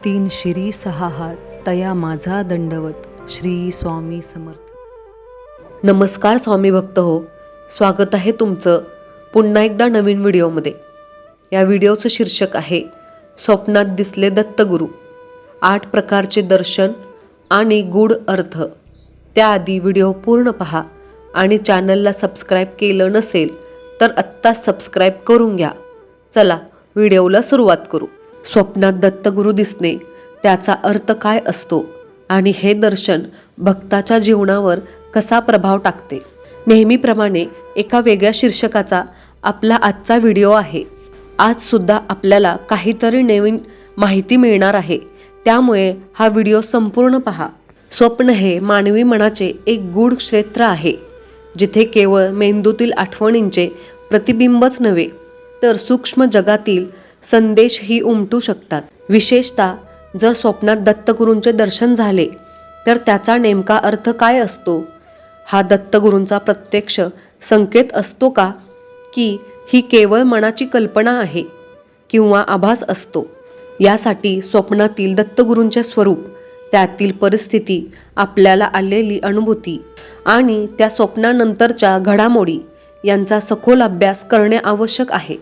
तीन शिरी सहा हात तया माझा दंडवत श्री स्वामी समर्थ. नमस्कार स्वामी भक्त हो स्वागत आहे तुमचं पुन्हा एकदा नवीन व्हिडिओमध्ये. या व्हिडिओचं शीर्षक आहे स्वप्नात दिसले दत्तगुरू. आठ प्रकारचे दर्शन आणि गूढ अर्थ. त्याआधी व्हिडिओ पूर्ण पहा आणि चॅनलला सबस्क्राईब केलं नसेल तर आत्ताच सबस्क्राईब करून घ्या. चला व्हिडिओला सुरुवात करू. स्वप्नात दत्तगुरू दिसणे त्याचा अर्थ काय असतो आणि हे दर्शन भक्ताच्या जीवनावर कसा प्रभाव टाकते? नेहमीप्रमाणे एका वेगळ्या शीर्षकाचा आपला आजचा व्हिडिओ आहे. आजसुद्धा आपल्याला काहीतरी नवीन माहिती मिळणार आहे. त्यामुळे हा व्हिडिओ संपूर्ण पहा. स्वप्न हे मानवी मनाचे एक गूढ क्षेत्र आहे जिथे केवळ मेंदूतील आठवणींचे प्रतिबिंबच नव्हे तर सूक्ष्म जगातील संदेशही उमटू शकतात. विशेषतः जर स्वप्नात दत्तगुरूंचे दर्शन झाले तर त्याचा नेमका अर्थ काय असतो? हा दत्तगुरूंचा प्रत्यक्ष संकेत असतो का? की ही केवळ मनाची कल्पना आहे किंवा आभास असतो? यासाठी स्वप्नातील दत्तगुरूंचे स्वरूप त्यातील परिस्थिती आपल्याला आलेली अनुभूती आणि त्या स्वप्नानंतरच्या घडामोडी यांचा सखोल अभ्यास करणे आवश्यक आहे.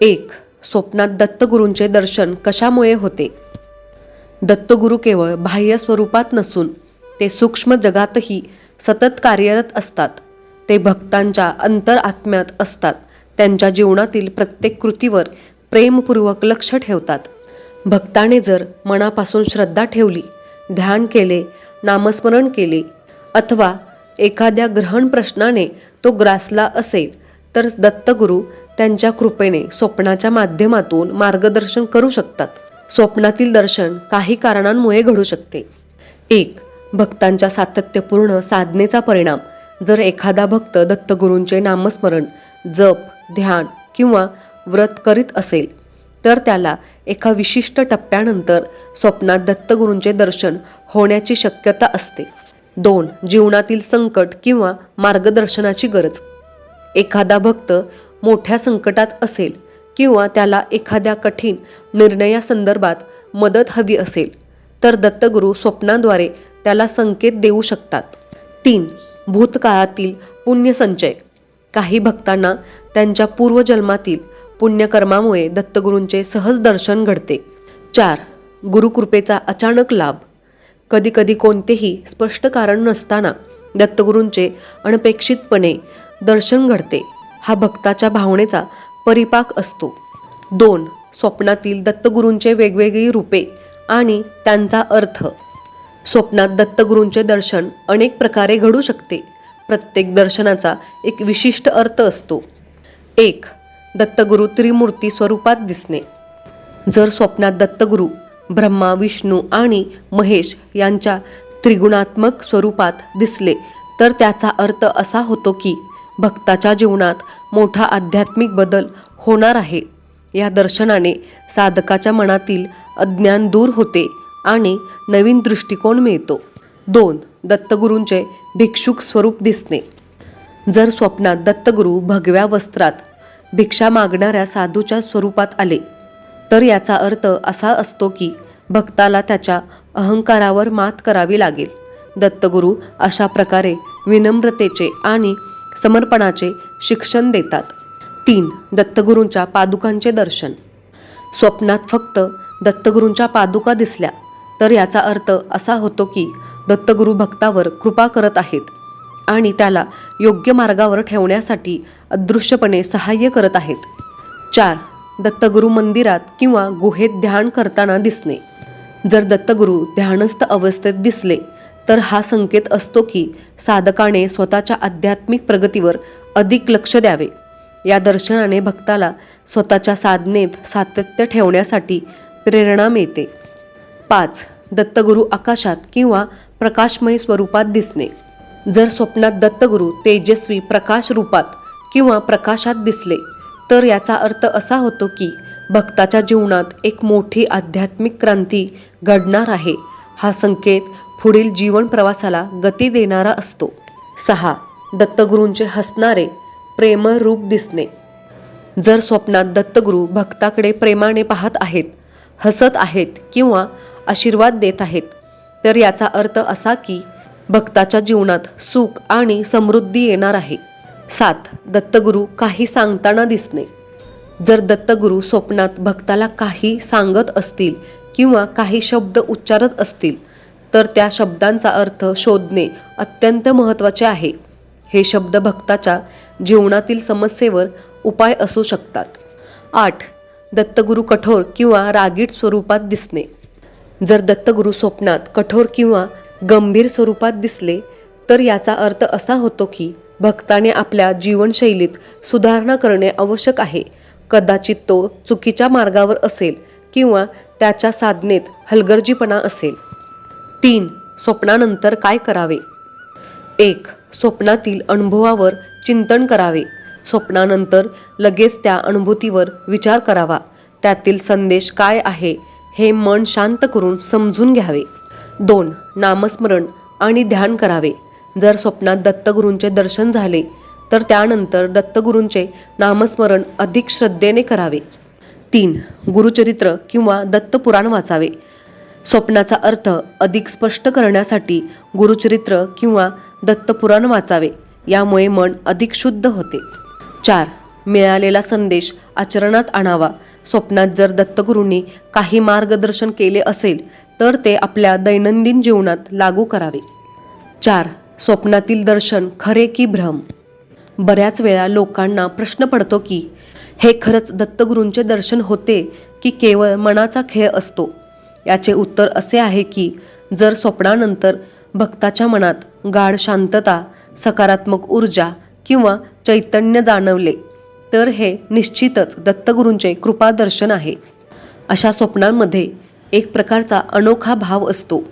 एक स्वप्नात दत्तगुरूंचे दर्शन कशामुळे होते? दत्तगुरू केवळ बाह्य स्वरूपात नसून ते सूक्ष्म जगातही सतत कार्यरत असतात. ते भक्तांच्या अंतर आत्म्यात असतात. त्यांच्या जीवनातील प्रत्येक कृतीवर प्रेमपूर्वक लक्ष ठेवतात. भक्ताने जर मनापासून श्रद्धा ठेवली ध्यान केले नामस्मरण केले अथवा एखाद्या ग्रहण प्रश्नाने तो ग्रासला असेल तर दत्तगुरू त्यांच्या कृपेने स्वप्नाच्या माध्यमातून मार्गदर्शन करू शकतात. स्वप्नातील दर्शन काही कारणांमुळे घडू शकते. एक भक्तांच्या सातत्यपूर्ण साधनेचा परिणाम. जर एखादा भक्त दत्तगुरूंचे नामस्मरण जप ध्यान किंवा व्रत करीत असेल तर त्याला एका विशिष्ट टप्प्यानंतर स्वप्नात दत्तगुरूंचे दर्शन होण्याची शक्यता असते. दोन जीवनातील संकट किंवा मार्गदर्शनाची गरज. एखादा भक्त मोठ्या संकटात असेल किंवा त्याला एखाद्या कठीण निर्णयासंदर्भात मदत हवी असेल तर दत्तगुरू स्वप्नाद्वारे त्याला संकेत देऊ शकतात. तीन भूतकाळातील पुण्यसंचय. काही भक्तांना त्यांच्या पूर्वजन्मातील पुण्यकर्मामुळे दत्तगुरूंचे सहज दर्शन घडते. चार गुरुकृपेचा अचानक लाभ. कधीकधी कोणतेही स्पष्ट कारण नसताना दत्तगुरूंचे अनपेक्षितपणे दर्शन घडते. हा भक्ताच्या भावनेचा परिपाक असतो. दोन स्वप्नातील दत्तगुरूंचे वेगवेगळी रूपे आणि त्यांचा अर्थ. स्वप्नात दत्तगुरूंचे दर्शन अनेक प्रकारे घडू शकते. प्रत्येक दर्शनाचा एक विशिष्ट अर्थ असतो. एक दत्तगुरू त्रिमूर्ती स्वरूपात दिसणे. जर स्वप्नात दत्तगुरू ब्रह्मा विष्णू आणि महेश यांच्या त्रिगुणात्मक स्वरूपात दिसले तर त्याचा अर्थ असा होतो की भक्ताच्या जीवनात मोठा आध्यात्मिक बदल होणार आहे. या दर्शनाने साधकाच्या मनातील अज्ञान दूर होते आणि नवीन दृष्टिकोन मिळतो. दोन दत्तगुरूंचे भिक्षुक स्वरूप दिसणे. जर स्वप्नात दत्तगुरू भगव्या वस्त्रात भिक्षा मागणाऱ्या साधूच्या स्वरूपात आले तर याचा अर्थ असा असतो की भक्ताला त्याच्या अहंकारावर मात करावी लागेल. दत्तगुरू अशा प्रकारे विनम्रतेचे आणि समर्पणाचे शिक्षण देतात. तीन दत्तगुरूंच्या पादुकांचे दर्शन. स्वप्नात फक्त दत्तगुरूंच्या पादुका दिसल्या तर याचा अर्थ असा होतो की दत्तगुरू भक्तावर कृपा करत आहेत आणि त्याला योग्य मार्गावर ठेवण्यासाठी अदृश्यपणे सहाय्य करत आहेत. चार दत्तगुरू मंदिरात किंवा गुहेत ध्यान करताना दिसणे. जर दत्तगुरू ध्यानस्थ अवस्थेत दिसले तर हा संकेत असतो की साधकाने स्वतःच्या आध्यात्मिक प्रगतीवर अधिक लक्ष द्यावे. या दर्शनाने भक्ताला स्वतःच्या साधनेत सातत्य ठेवण्यासाठी प्रेरणा मिळते. पाच दत्तगुरू आकाशात किंवा प्रकाशमय स्वरूपात दिसणे. जर स्वप्नात दत्तगुरू तेजस्वी प्रकाश रूपात किंवा प्रकाशात दिसले तर याचा अर्थ असा होतो की भक्ताच्या जीवनात एक मोठी आध्यात्मिक क्रांती घडणार आहे. हा संकेत पुढील जीवन प्रवासाला गती देणारा असतो. सहा. दत्तगुरूंचे हसणारे प्रेमरूप दिसणे. जर स्वप्नात दत्तगुरू भक्ताकडे प्रेमाने पाहत आहेत हसत आहेत किंवा आशीर्वाद देत आहेत तर याचा अर्थ असा की भक्ताच्या जीवनात सुख आणि समृद्धी येणार आहे. सात. दत्तगुरू काही सांगताना दिसणे. जर दत्तगुरू स्वप्नात भक्ताला काही सांगत असतील किंवा काही शब्द उच्चारत असतील तर त्या शब्दांचा अर्थ शोधणे अत्यंत महत्त्वाचे आहे. हे शब्द भक्ताच्या जीवनातील समस्येवर उपाय असू शकतात. आठ दत्तगुरू कठोर किंवा रागीट स्वरूपात दिसणे. जर दत्तगुरू स्वप्नात कठोर किंवा गंभीर स्वरूपात दिसले तर याचा अर्थ असा होतो की भक्ताने आपल्या जीवनशैलीत सुधारणा करणे आवश्यक आहे. कदाचित तो चुकीच्या मार्गावर असेल किंवा त्याच्या साधनेत हलगर्जीपणा असेल. तीन स्वप्नानंतर काय करावे? एक स्वप्नातील अनुभवावर चिंतन करावे. स्वप्नानंतर लगेच त्या अनुभूतीवर विचार करावा. त्यातील संदेश काय आहे हे मन शांत करून समजून घ्यावे. दोन नामस्मरण आणि ध्यान करावे. जर स्वप्नात दत्तगुरूंचे दर्शन झाले तर त्यानंतर दत्तगुरूंचे नामस्मरण अधिक श्रद्धेने करावे. तीन गुरुचरित्र किंवा दत्तपुराण वाचावे. स्वप्नाचा अर्थ अधिक स्पष्ट करण्यासाठी गुरुचरित्र किंवा दत्तपुराण वाचावे यामुळे मन अधिक शुद्ध होते. चार. मिळालेला संदेश आचरणात आणावा. स्वप्नात जर दत्तगुरूंनी काही मार्गदर्शन केले असेल तर ते आपल्या दैनंदिन जीवनात लागू करावे. चार. स्वप्नातील दर्शन खरे की भ्रम? बऱ्याच वेळा लोकांना प्रश्न पडतो की हे खरंच दत्तगुरूंचे दर्शन होते की केवळ मनाचा खेळ असतो? याचे उत्तर असे आहे की जर स्वप्नानंतर भक्ताच्या मनात गाढ शांतता सकारात्मक ऊर्जा किंवा चैतन्य जाणवले तर हे निश्चितच दत्तगुरूंचे कृपादर्शन आहे. अशा स्वप्नांमध्ये एक प्रकारचा अनोखा भाव असतो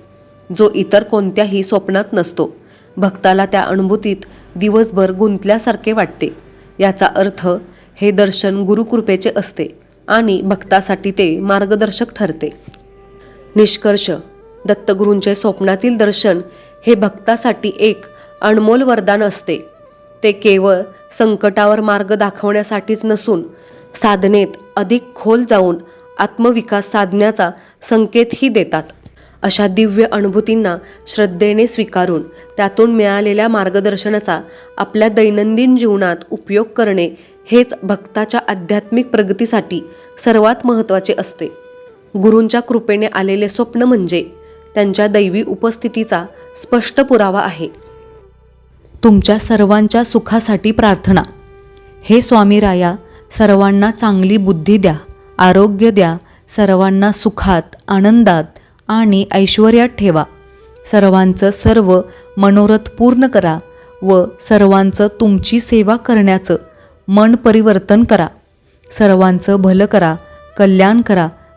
जो इतर कोणत्याही स्वप्नात नसतो. भक्ताला त्या अनुभूतीत दिवसभर गुंतल्यासारखे वाटते. याचा अर्थ हे दर्शन गुरुकृपेचे असते आणि भक्तासाठी ते मार्गदर्शक ठरते. निष्कर्ष. दत्तगुरूंचे स्वप्नातील दर्शन हे भक्तासाठी एक अनमोल वरदान असते. ते केवळ संकटावर मार्ग दाखवण्यासाठीच नसून साधनेत अधिक खोल जाऊन आत्मविकास साधण्याचा संकेतही देतात. अशा दिव्य अनुभूतींना श्रद्धेने स्वीकारून त्यातून मिळालेल्या मार्गदर्शनाचा आपल्या दैनंदिन जीवनात उपयोग करणे हेच भक्ताच्या आध्यात्मिक प्रगतीसाठी सर्वात महत्त्वाचे असते. गुरूंच्या कृपेने आलेले स्वप्न म्हणजे त्यांच्या दैवी उपस्थितीचा स्पष्ट पुरावा आहे. तुमच्या सर्वांच्या सुखासाठी प्रार्थना. हे स्वामी राया सर्वांना चांगली बुद्धी द्या आरोग्य द्या सर्वांना सुखात आनंदात आणि ऐश्वर्यात ठेवा. सर्वांचं सर्व मनोरथ पूर्ण करा व सर्वांचं तुमची सेवा करण्याचं मन परिवर्तन करा. सर्वांचं भलं करा कल्याण करा